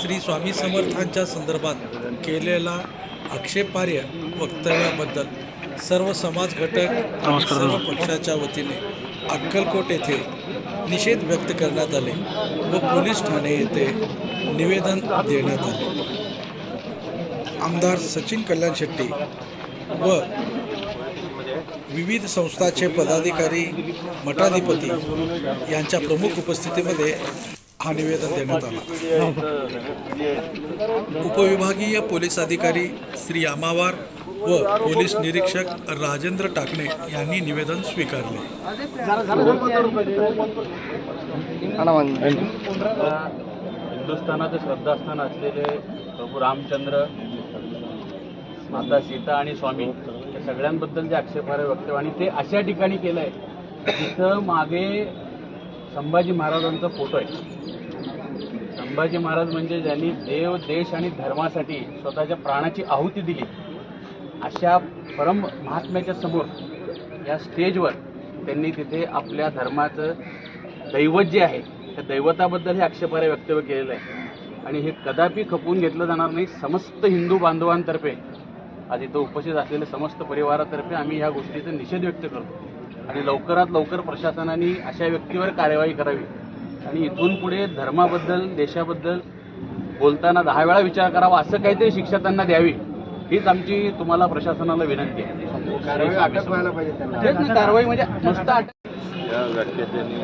श्री स्वामी समर्थांच्या संदर्भात केलेला आक्षेपार्ह वक्तव्याबद्दल सर्व समाज घटक आणि सर्व पक्षाच्या वतीने अक्कलकोट येथे निषेध व्यक्त करण्यात आले व पोलीस ठाणे येथे निवेदन देण्यात आले. आमदार सचिन कल्याण शेट्टी व विविध संस्थाचे पदाधिकारी मठाधिपती यांच्या प्रमुख उपस्थितीमध्ये हा निवेदन देण्यात आला. उपविभागीय पोलीस अधिकारी श्री आमावार व पोलीस निरीक्षक राजेंद्र टाकणे यांनी निवेदन स्वीकारले. हिंदुस्थानाचं श्रद्धास्थान असलेले प्रभू रामचंद्र माता सीता आणि स्वामी या सगळ्यांबद्दल जे आक्षेपार्ह वक्तव्य आणि ते अशा ठिकाणी केलं आहे जिथं मागे संभाजी महाराजांचा फोटो आहे. संभाजी महाराज म्हणजे ज्यांनी देव देश आणि धर्मासाठी स्वतःच्या प्राणाची आहुती दिली. अशा परम महात्म्याच्या समोर या स्टेजवर त्यांनी तिथे आपल्या धर्माचं दैवत जे आहे त्या दैवताबद्दल हे आक्षेपार्ह वक्तव्य केलेलं आहे. आणि हे कदापि खपवून घेतलं जाणार नाही. समस्त हिंदू बांधवांतर्फे आज इथं उपस्थित असलेल्या समस्त परिवारातर्फे आम्ही ह्या गोष्टीचा निषेध व्यक्त करतो. आणि लवकरात लवकर प्रशासनाने अशा व्यक्तीवर कार्यवाही करावी. आणि इथून पुढे धर्माबद्दल देशाबद्दल बोलताना दहा वेळा विचार करावा असं काहीतरी शिक्षा त्यांना द्यावी हीच आमची तुम्हाला प्रशासनाला विनंती आहे. कारवाई म्हणजे नुसतं अटक या व्याख्यात्याने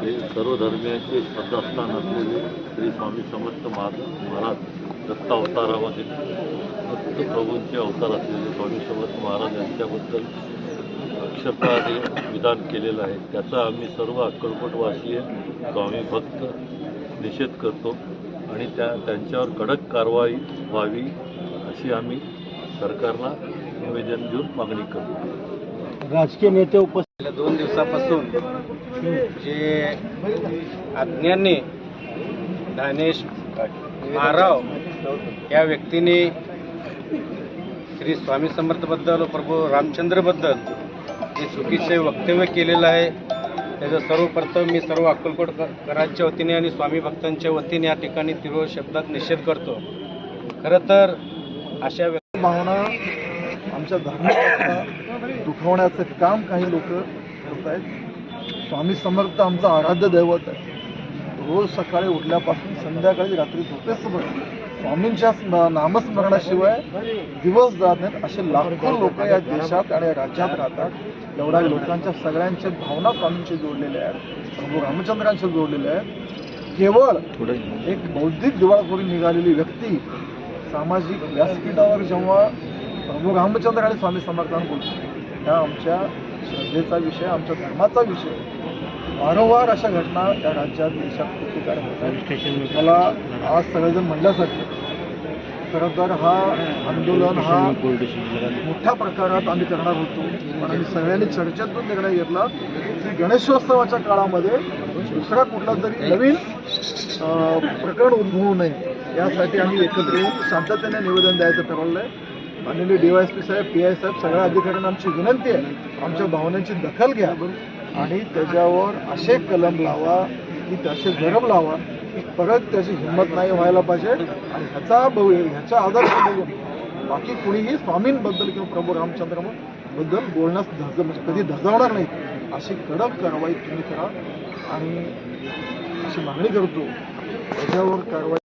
हे सर्व धर्मियांचे श्रद्धास्थान असलेले श्री स्वामी समर्थ महाराज महाराज दत्त अवतारामध्ये दत्त प्रभूंचे अवतार असलेले स्वामी समर्थ महाराज यांच्याबद्दल आक्षेपार्ह विधान केलेलं आहे. त्याचा आम्ही सर्व अक्कलकोटवासीय स्वामी भक्त निषेध करतो आणि त्या त्यांच्यावर कडक कारवाई व्हावी अशी आम्ही सरकारला निवेदन देऊन मागणी करतो. राजकीय नेते उपस्थित दोन दिवसापासून जे अज्ञानी दानेश महाराव या व्यक्तीने श्री स्वामी समर्थबद्दल प्रभू रामचंद्रबद्दल जे चुकीचे वक्तव्य केलेलं आहे. त्याचं सर्वप्रथम मी सर्व अक्कलकोटकरांच्या वतीने आणि स्वामी भक्तांच्या वतीने या ठिकाणी तीव्र शब्दात निषेध करतो. खरं तर अशा व्यक्ती भावना आमच्या धर्माला दुखवण्याचं काम काही लोक करत आहेत. स्वामी समर्थ आमचं आराध्य दैवत आहे. रोज सकाळी उठल्यापासून संध्याकाळी रात्री झोपेसोबत स्वामींच्या स्म- नामस्मरणाशिवाय दिवस जात नाहीत. असे लाखो लोक या देशात आणि या राज्यात राहतात. एवढ्या लोकांच्या सगळ्यांच्या भावना स्वामींशी जोडलेल्या आहेत. प्रभू रामचंद्रांशी जोडलेल्या आहेत. केवळ एक बौद्धिक दिवाळखोरी निघालेली व्यक्ती सामाजिक व्यासपीठावर जेव्हा प्रभू रामचंद्र आणि स्वामी समर्थांना बोलतो त्या आमच्या श्रद्धेचा विषय आमच्या धर्माचा विषय. वारंवार अशा घटना या राज्यात देशात ठिकाणी होतात मला आज सगळेजण म्हणल्यासाठी खरं तर हा आंदोलन हा मोठ्या प्रकारात आम्ही करणार होतो. पण आम्ही सगळ्यांनी चर्चेतून निर्णय घेतला की गणेशोत्सवाच्या काळामध्ये दुसरा कुठला तरी नवीन प्रकरण उद्भवू नये. यासाठी आम्ही एकत्र येऊन शांततेने निवेदन द्यायचं ठरवलं आहे माननीय डी वाय एस पी साहेब पी आय साहेब सगळ्या अधिकाऱ्यांना आमची विनंती आहे. आमच्या भावनांची दखल घ्या आणि त्याच्यावर असे कलम लावा की तसे गरम लावा. परत त्याची हिंमत नाही व्हायला पाहिजे. आणि ह्याचा भव ह्याच्या आदर्श बघून बाकी कुणीही स्वामींबद्दल किंवा प्रभू रामचंद्रबद्दल बोलण्यास धज म्हणजे कधी धजावणार नाही. अशी कडक कारवाई तुम्ही करा. आणि अशी मागणी करतो. त्याच्यावर कारवाई